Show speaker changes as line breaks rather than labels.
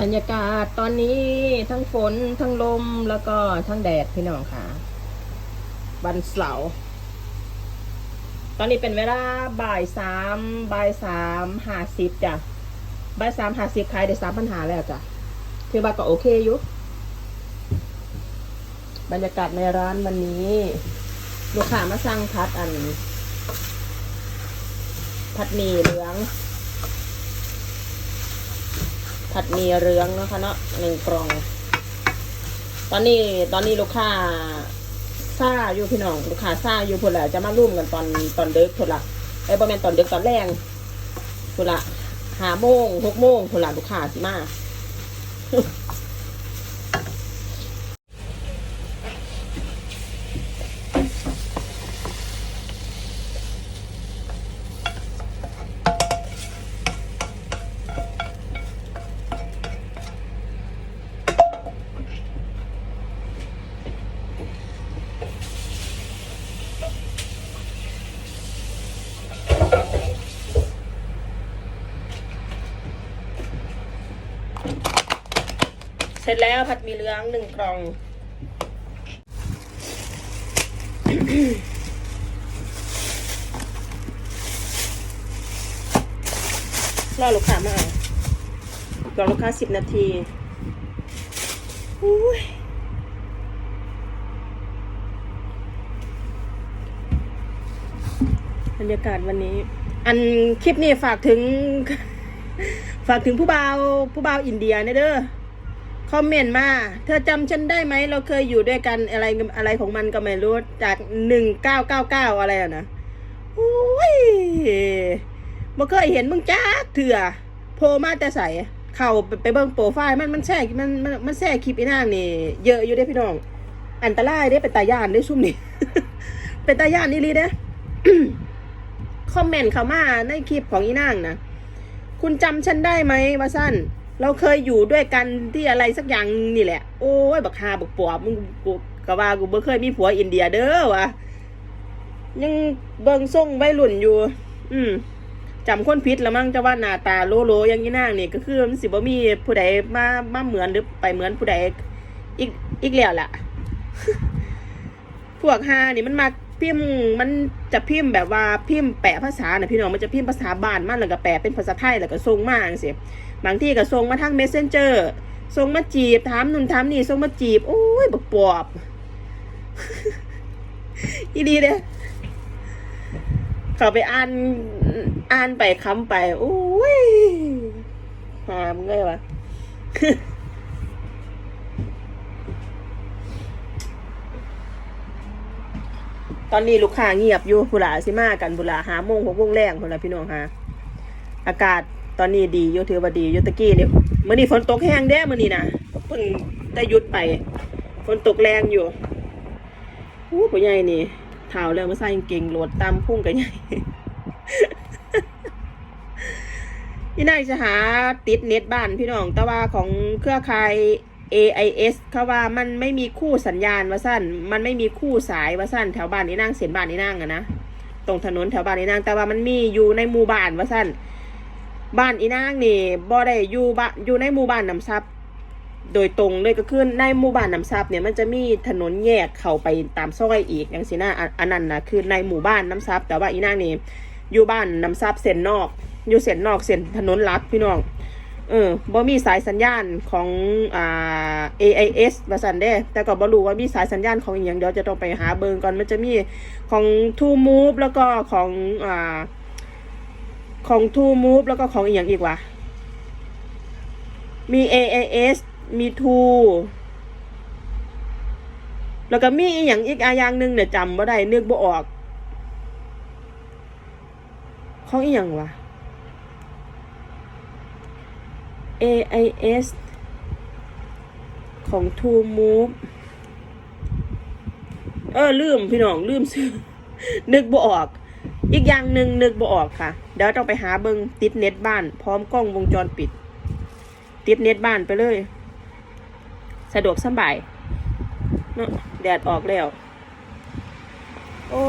บรรยากาศตอนนี้ทั้งฝนทั้งลมแล้วก็ทั้งแดดพี่น้องค่ะวันเสาร์ตอนนี้เป็นเวลาบ่ายสามบ่ายสามห้าสิบจ้ะบ่ายสามห้าสิบขายได้สามปัญหาแล้วจ้ะคือว่าก็โอเคอยู่บรรยากาศในร้านวันนี้ ลูกค้ามาสั่งพัดอันผัดหมี่เหลือง ผัดมีเรืองนะคะเนาะหนึ่งกล่อง ตอนนี้ตอนนี้ลูกค้าซาอยู่พี่น้องลูกค้าซาอยู่พุ่นแหละจะมาร่วมกันตอนตอนเด็กพุ่นละไอ้ยประมาณตอนเด็กตอนแรงพุ่นละหาโมงหกโมงพุ่นละลูกค้าสิมา ร็จแล้วผัดมีเหลืองหนึ่งกล่อง รอลูกค้ามาเอารอลูกค้าสิบนาทีอุ้ยบรรยากาศวันนี้ อันคลิปนี้ฝากถึง ฝากถึงผู้บ่าวผู้บ่าวอินเดียเนเด้อ คอมเมนต์มา เธอจำฉันได้ไหม เราเคยอยู่ด้วยกันอะไรอะไรของมันก็ไม่รู้ จากหนึ่งเก้าเก้าเก้าอะไรอะนะโอ้ยบ่เคยเห็นมึงจ้าเถื่อโผล่มาแต่ใส่เข้าไปเบิ่งโปรไฟล์มันมันแช่มันมันมันแช่คลิปอีนางนี่ เยอะอยู่เด้พี่น้อง อันตรายเด้เป็นตาย่านเด้ซุ่มนี่ เป็นตาย่านนี่ลีเด้คอมเมนต์เข้ามาในคลิปของอีนางนะ คุณจำฉันได้ไหมวาสั้น เราเคยอยู่ด้วยกันที่อะไรสักอย่างนี่แหละ โอ้ยบักฮาบักปอบมึงกูกะว่ากูบ่เคยมีผัวอินเดียเด้อวะยังเบิ่งส่งใบหลุ่นอยู่ อืมจำคนผิดแล้วมั้งจะว่าหน้าตาโลโลอย่างนี้นางนี่ก็คือมันสิบ่มีผู้ใดมามาเหมือนหรือไปเหมือนผู้ใดอีกอีกแล้วล่ะ พวกฮานี่มันมา พิมพ์มันจะพิมพ์แบบว่าพิมพ์แปะภาษาน่ะพี่น้องมันจะพิมพ์ภาษาบ้านมันแล้วก็แปลเป็นภาษาไทยแล้วก็ส่งมาจังซี่บางที่ก็ส่งมาทาง messenger ส่งมาจีบถามนู่นถามนี่ส่งมาจีบโอ้ยบกปอบอีดีเด้เขาไปอ่านอ่านไปคำไปโอ้ยหามเลยวะ ตอนนี้ลูกค้าเงียบอยู่พุลาสิมากันพุลาหาโมงหกโมงแรงพุลาพี่น้องฮะอากาศตอนนี้ดีอยู่ถือว่าดีอยู่ตะกี้เนี่ยมื่อนี้ฝนตกแห้งแด้มื่อนี้นะเพิ่งได้หยุดไป ฝนตกแรงอยู่อู้ผู้ใหญ่นี่เท้าแล้วมาใส่กางเก่งโหลดตามพุ่งกันใหญ่พี่นายจะหาติดเน็ตบ้านพี่น้องแต่ว่าของเครือข่าย AIS เขาว่ามันไม่มีคู่สัญญาณว่าสั้น มันไม่มีคู่สายว่าสั้นแถวบ้านนี้นั่งเสียนบ้านนี้นั่งอะนะตรงถนนแถวบ้านนี้นั่งแต่ว่ามันมีอยู่ในหมู่บ้านว่าสั้นบ้านอีนางนี่บ่ได้อยู่บ้านอยู่ในหมู่บ้านน้ำซับโดยตรงเลยก็คือในหมู่บ้านน้ำซับเนี่ยมันจะมีถนนแยกเข้าไปตามซอยอีกอย่างสินะอันอันนั้นนะคือในหมู่บ้านน้ำซับแต่ว่าอีนางนี่อยู่บ้านน้ำซับเส้นนอก อยู่เส้นนอกเส้นถนนลัดพี่น้อง เออบ่มีสายสัญญาณของอ่า AIS ว่าซั่นเด้ แต่ก็บ่รู้ว่ามีสายสัญญาณของอีหยังเดี๋ยวจะต้องไปหาเบิ่งก่อนมันจะมีของ True Move แล้วก็ของอ่าของ True Move แล้วก็ของอีหยังอีกวะมี AIS มี True แล้วก็มีอีหยังอีกอะอย่างหนึงเนี่ยจำบ่ได้นึกบ่ออก ของอีหยังวะ AIS ของ True Move เออลืมพี่น้องลืมซื้อ นึกบ่ออก อีกอย่างหนึ่งนึกบ่ออกค่ะ เดี๋ยวต้องไปหาเบิงติดเน็ตบ้าน พร้อมกล้องวงจรปิด ติดเน็ตบ้านไปเลย สะดวกสบายเนาะแดดออกแล้ว โอ้